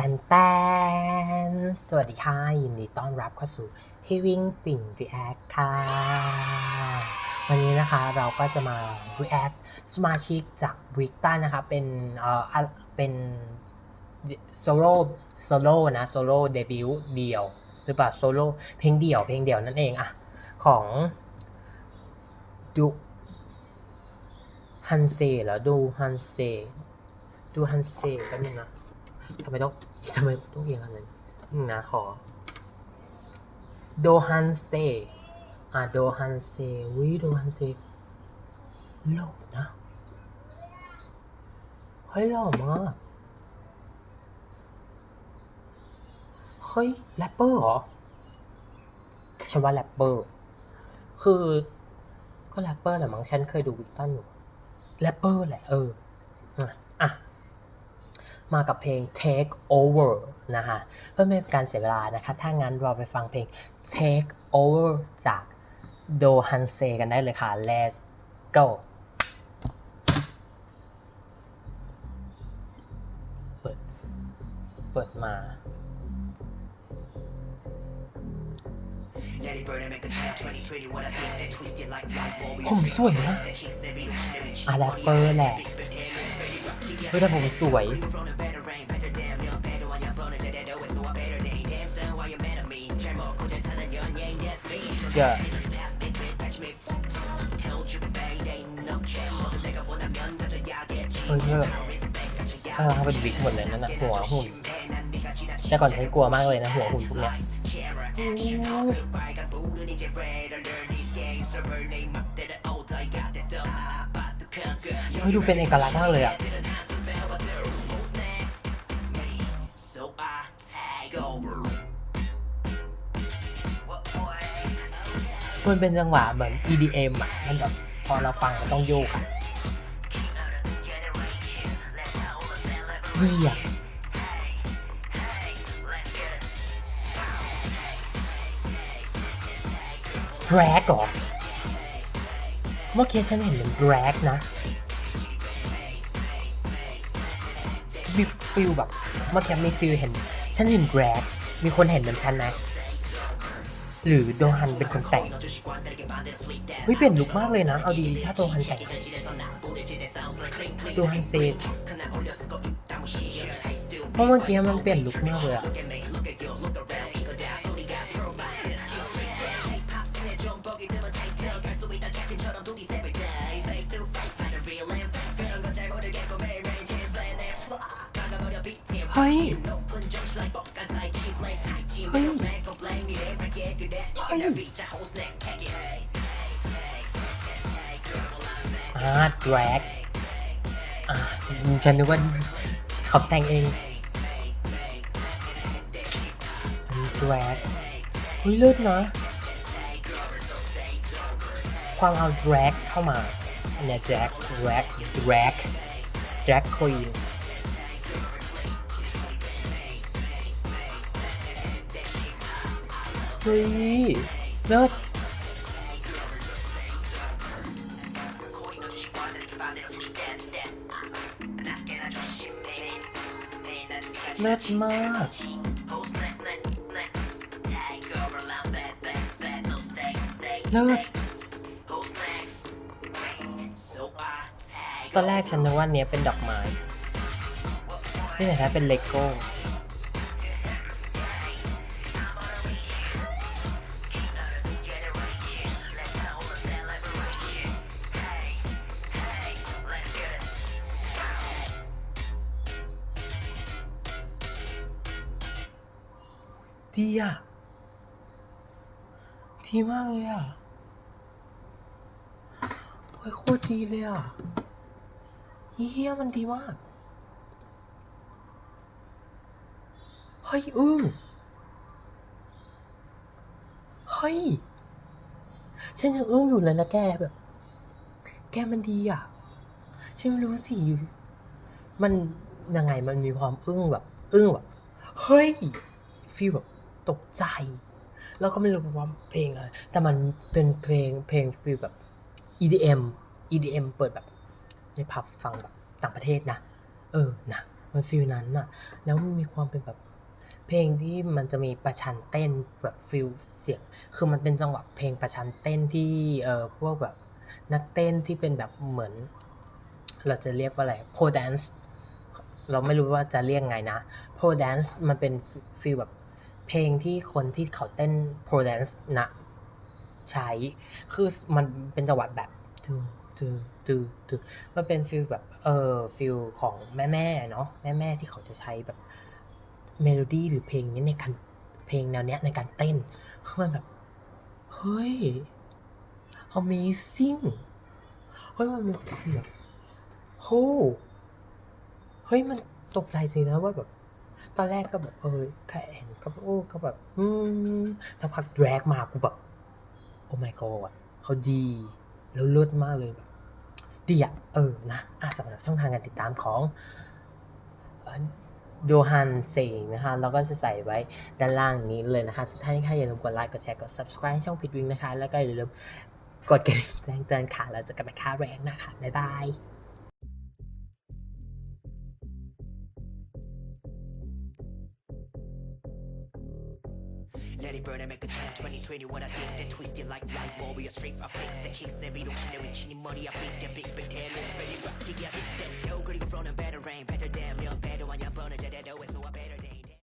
แตนแตนสวัสดีค่ะ ยินดีต้อนรับเข้าสู่ที่วิ่งปิ่น React ค่ะ วันนี้นะคะเราก็จะมา React สมาชิกจากวิกตันนะคะ เป็นเอ่อเป็นโซโล่โซโล่นะโซโล่เดบิวต์เดี่ยว หรือเปล่าโซโล่เพลงเดี่ยวเพลงเดี่ยวนั่นเองอะของดูฮันเซ่เหรอดูฮันเซ่ดูฮันเซ่แป๊บนึงนะ ทำไมต้องทำไมต้องเอียงขนาดนั้นะขอ โดฮันเซอะโดฮันเซวิโดฮันเซหล่อนะเฮ้ยหล่อมากเฮ้ยแรปเปอร์เหรอฉันว่าแรปเปอร์ คือก็แรปเปอร์แหละมั้งฉันเคยดูวิกตันอยู่แรปเปอร์แหละเออ มากับเพลง Take Over นะคะเพื่อไม่เป็นการเสียเวลานะคะ ถ้างั้นเราไปฟังเพลง Take Over จากโดฮันเซกันได้เลยค่ะ Let's go เปิด เปิดมา ผมสวยนะอะแรปเปอร์แหละ เฮ้ยแต่ผมสวยเยอะเฮ้ยเยอะเออเขาเป็นวิกหมดเลยนั่นนะหัวหุ่นแต่ก่อนฉันกลัวมากเลยนะหัวหุ่นพวกเนี้ยเฮ้ยดูเป็นเอกลักษณ์มากเลยอะ มันเป็นจังหวะเหมือน EDM อะมันแบบพอเราฟังมันต้องโยกอะเฮ้ยอะแรกเหรอ เมื่อกี้ฉันเห็นเป็นแรกนะ มีฟิลแบบ เมื่อกี้มีฟิลเห็น ฉันเห็นแรกมีคนเห็นเหมือนฉันนะ หรือโดฮันเป็นคนแต่งเฮ้ยเปลี่ยนลุคมากเลยนะ เอาดีถ้าโดฮันแต่งโดฮันเซตเพราะเมื่อกี้มันเปลี่ยนลุคมากเลยอะเฮ้ยเฮ้ย เฮ้ยอ่าแดรกอ่าฉันนึกว่าเขาแต่งเองแดรกเฮ้ยเลิศนะความเอาแดรกเข้ามาเนี้ยแดรกแดรกแดรกแดรกควีน ฮ้ยเลิศเลิศมากเลิศตอนแรกฉันนึกว่าเนี้ยเป็นดอกไม้ที่ไหนคะเป็นเลโก้ ดีอะดีมากเลยอะโอ้ยโคตรดีเลยอะเฮียมันดีมาก เฮ้ยอึ้งเฮ้ย ฉันยังอึ้งอยู่เลยนะแกแบบ แกมันดีอะ ฉันไม่รู้สิ มันยังไงมันมีความอึ้งแบบ อึ้งแบบ เฮ้ยฟีลแบบ ตกใจ แล้วก็ไม่รู้ว่าเพลงอะไร แต่มันเป็นเพลงเพลงฟีลแบบ EDM EDM เปิดแบบ ในผับฟังแบบต่างประเทศนะ เออนะมันฟีลนั้นอะแล้วมันมีความเป็นแบบเพลงที่มันจะมีประชันเต้นแบบฟิลเสียง คือมันเป็นจังหวะเพลงประชันเต้นที่เออพวกแบบนักเต้นที่เป็นแบบเหมือน เราจะเรียกว่าอะไรโพแดนซ์เราไม่รู้ว่าจะเรียกไงนะโพแดนซ์มันเป็นฟีลแบบ เพลงที่คนที่เขาเต้นโพแดนซ์นะใช้ คือมันเป็นจังหวะแบบตือตือตือตือมันเป็นฟิลแบบเออฟิลของแม่แม่ๆเนาะแม่แม่ๆที่เขาจะใช้แบบเมโลดี้หรือเพลงนี้ในการเพลงแนวเนี้ยในการเต้นคือมันแบบ เฮ้ย amazing เฮ้ยมันมีความแบบโหเฮ้ยมันตกใจจริงนะว่าแบบ ตอนแรกก็แบบเออแค่เห็นก็แบบโอ้ก็แบบ อืมสักพักแดกมากูแบบ โอ้ my god เขาดี แล้วเลิศมากเลยแบบดีอะเออนะอะสำหรับช่องทางการติดตามของโยฮันเซงนะคะแล้วก็จะใส่ไว้ด้านล่างนี้เลยนะคะ สุดท้ายนี้ค่ะอย่าลืมกดไลค์กดแชร์กด subscribe ช่องพิดวิงนะคะ แล้วก็อย่าลืมกดกระดิ่งแจ้งเตือนค่ะแล้วเจะกันใหม่ค่าแรงนะคะ บ๊ายบาย make a change 2021 I think that twisted like light warrior strength I face the kings 내비로 기내 위치니 머리 앞 big the big big tail ready rock 기가 hit that no 그리고 from the better rain better damn 여 배도 아냐 버는 제대로 해서